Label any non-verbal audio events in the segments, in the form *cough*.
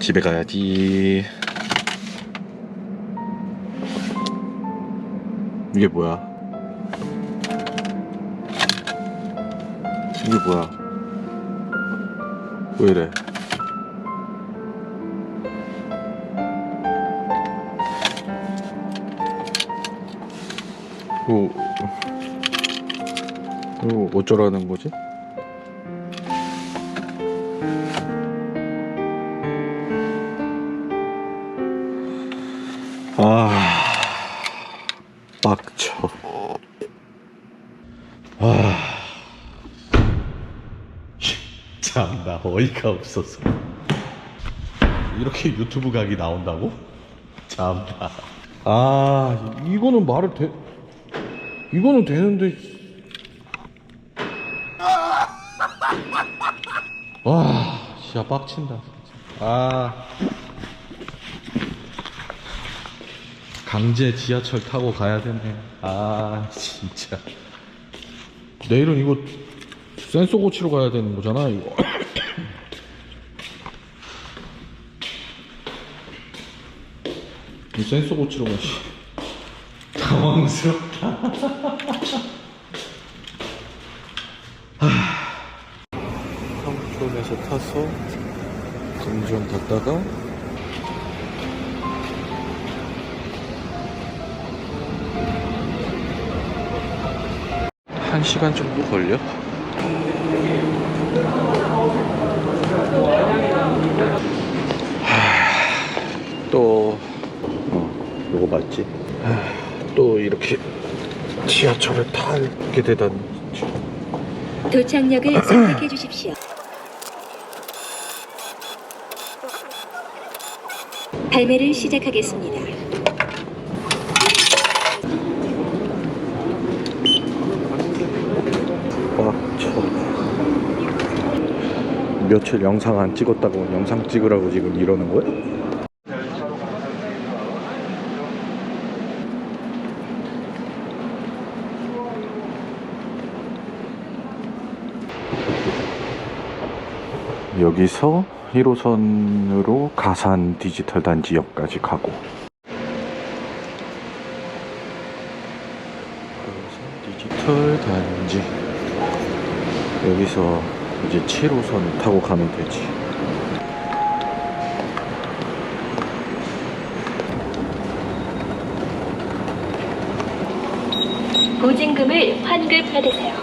집에 가야지. 이게 뭐야? 이게 뭐야? 왜 이래? 이거, 이거 어쩌라는 거지? 참, 나 어이가 없어서. 이렇게 유튜브 각이 나온다고? 참나. 아, 이거는 말을 돼. 이거는 되는데. 와, 진짜 빡친다. 진짜. 아. 강제 지하철 타고 가야 되네. 아, 진짜. 내일은 이거 센서 고치러 가야 되는 거잖아, 이거. 이 센서 고치러 가, 씨. 당황스럽다. 삼촌에서 타서 금전 갔다가 한 시간 정도 걸려? 하, 또 하, 또 이렇게 지하철을 타게 되다니 도착역을 *clears throat* 선택해 주십시오. 발매를 시작하겠습니다. 빡쳐 며칠 영상 안 찍었다고 영상 찍으라고 지금 이러는 거야? 여기서 1호선으로 가산 디지털 단지역까지 가고. 디지털 단지. 여기서 이제 7호선 타고 가면 되지. 보증금을 환급 받으세요.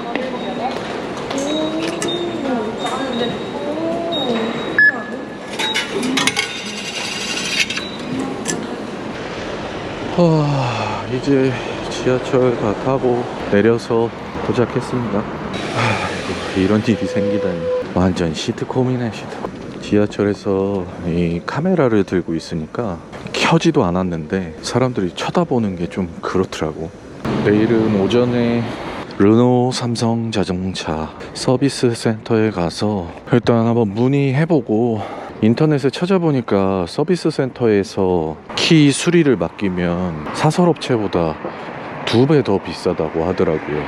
하, 이제 지하철 다 타고 내려서 도착했습니다. 아이고, 이런 일이 생기다니. 완전 시트콤이네, 시트콤. 지하철에서 이 카메라를 들고 있으니까 켜지도 않았는데 사람들이 쳐다보는 게 좀 그렇더라고. 내일은 오전에 르노 삼성 자동차 서비스 센터에 가서 일단 한번 문의해보고 인터넷에 찾아보니까 서비스 센터에서 키 수리를 맡기면 사설업체보다 두 배 더 비싸다고 하더라고요.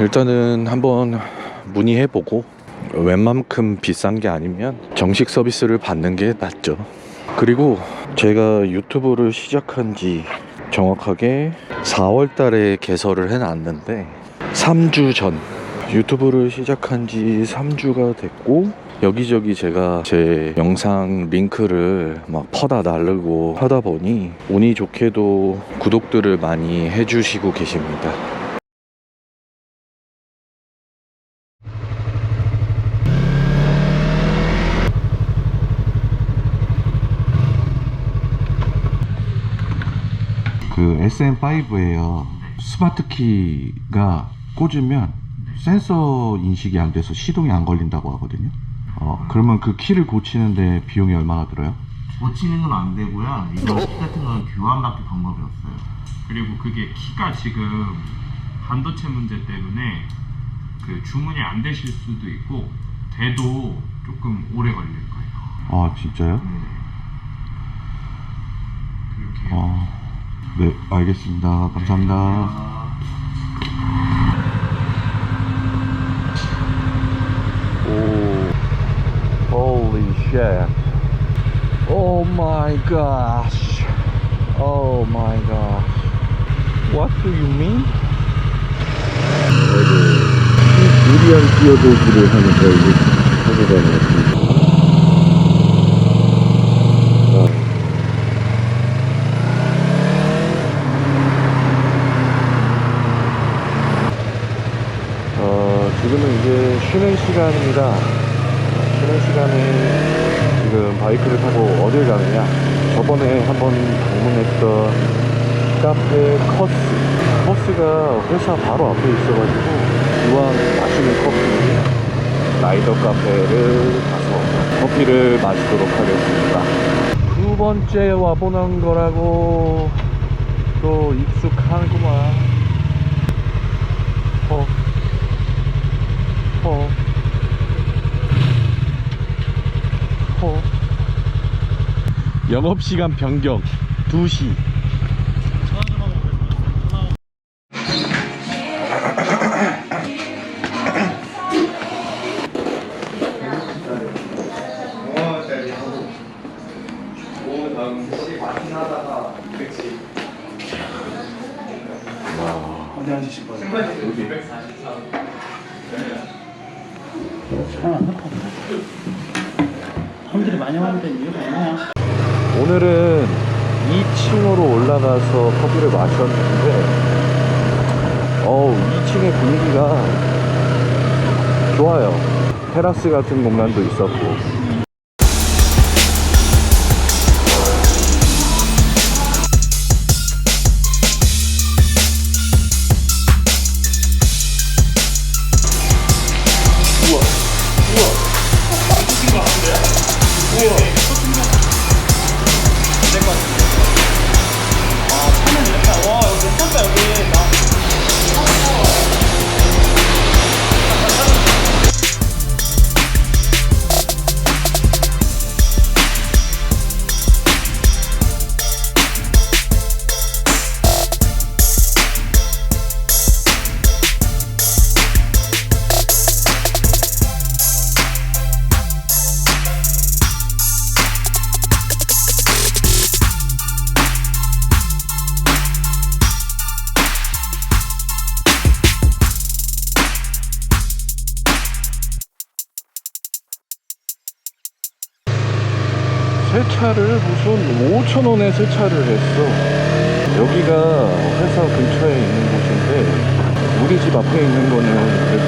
일단은 한번 문의해보고 웬만큼 비싼 게 아니면 정식 서비스를 받는 게 낫죠. 그리고 제가 유튜브를 시작한 지 정확하게 4월 달에 개설을 해놨는데 3주 전 유튜브를 시작한 지 3주가 됐고 여기저기 제가 제 영상 링크를 막 퍼다 나르고 하다 보니 운이 좋게도 구독들을 많이 해주시고 계십니다. 그 SM5에요. 스마트 키가 꽂으면 센서 인식이 안 돼서 시동이 안 걸린다고 하거든요. 어, 그러면 그 키를 고치는데 비용이 얼마나 들어요? 고치는 건 안 되고요. 이거 키 같은 건 교환밖에 방법이 없어요. 그리고 그게 키가 지금 반도체 문제 때문에 그 주문이 안 되실 수도 있고 돼도 조금 오래 걸릴 거예요. 아, 진짜요? 네. 그렇게 어, 네, 알겠습니다. 감사합니다. Shit. Oh my gosh. Oh my gosh. What do you mean? 유리한 뛰어들기를 하는 저희 하고 다녔습니다. 어, 지금은 이제 쉬는 시간입니다. 쉬는 시간에 지금 바이크를 타고 어딜 가느냐? 저번에 한번 방문했던 카페 커스. 커스가 회사 바로 앞에 있어가지고 이왕 마시는 커피 라이더 카페를 가서 커피를 마시도록 하겠습니다. 두 번째 와보는 거라고 또 익숙하구만. 어. 어. 어. 영업시간 변경 2시 사람들이 많이 왔는데 이유가 뭐냐? 오늘은 2층으로 올라가서 커피를 마셨는데 어우 2층의 분위기가 좋아요 테라스 같은 공간도 있었고 무슨 5천원에 세차를 했어. 여기가 회사 근처에 있는 곳인데 우리 집 앞에 있는 거는 그래도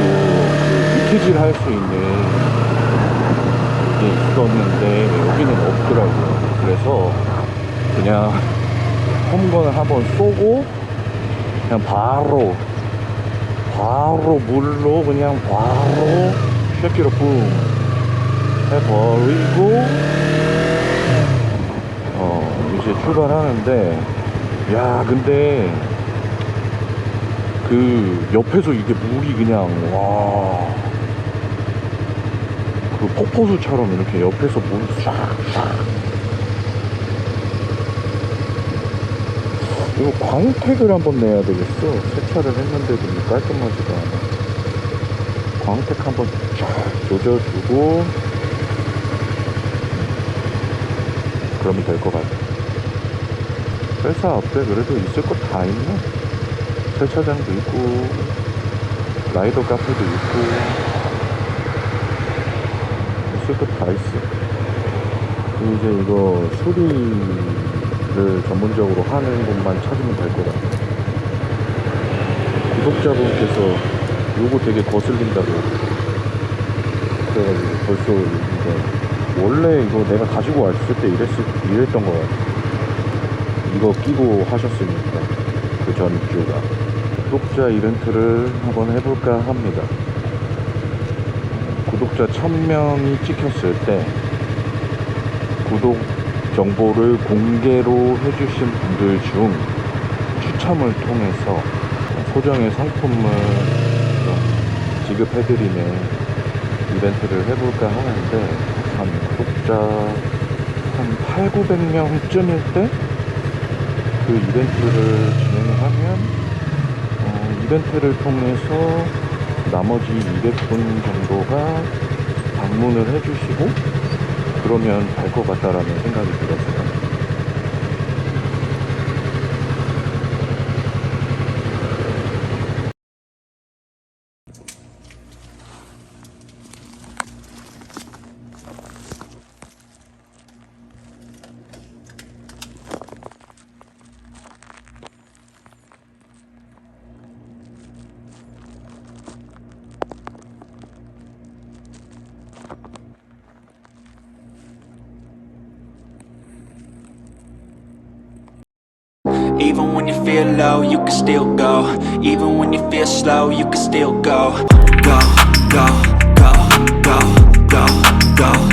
그 미트질 할 수 있는 게 있었는데 여기는 없더라고요. 그래서 그냥 홈건을 한번 쏘고 그냥 바로 바로 물로 그냥 바로 쉐키로 붐 해버리고 어, 이제 출발하는데, 야, 근데, 그, 옆에서 이게 물이 그냥, 와, 그 폭포수처럼 이렇게 옆에서 물이 싹, 싹. 이거 광택을 한번 내야 되겠어. 세차를 했는데도 깔끔하지가 않아. 광택 한번 쫙 조져주고, 그러면 될 것 같아. 회사 앞에 그래도 있을 것 다 있네. 세차장도 있고, 라이더 카페도 있고, 있을 것 다 있어. 이제 이거 수리를 전문적으로 하는 곳만 찾으면 될것 같아. 구독자분께서 요거 되게 거슬린다고. 그래가지고 벌써 이거 원래 이거 내가 가지고 왔을 때 이랬을, 이랬던 거 같아. 이거 끼고 하셨으니까. 그 전주가. 구독자 이벤트를 한번 해볼까 합니다. 구독자 1000명이 찍혔을 때, 구독 정보를 공개로 해주신 분들 중 추첨을 통해서 소정의 상품을 지급해드리는 이벤트를 해볼까 하는데 한 구독자 한 8, 900명쯤일 때 그 이벤트를 진행을 하면 어, 이벤트를 통해서 나머지 200분 정도가 방문을 해주시고 그러면 될 것 같다라는 생각이 들었어요. Even when you feel low, you can still go. Even when you feel slow, you can still go. Go, go, go, go, go, go.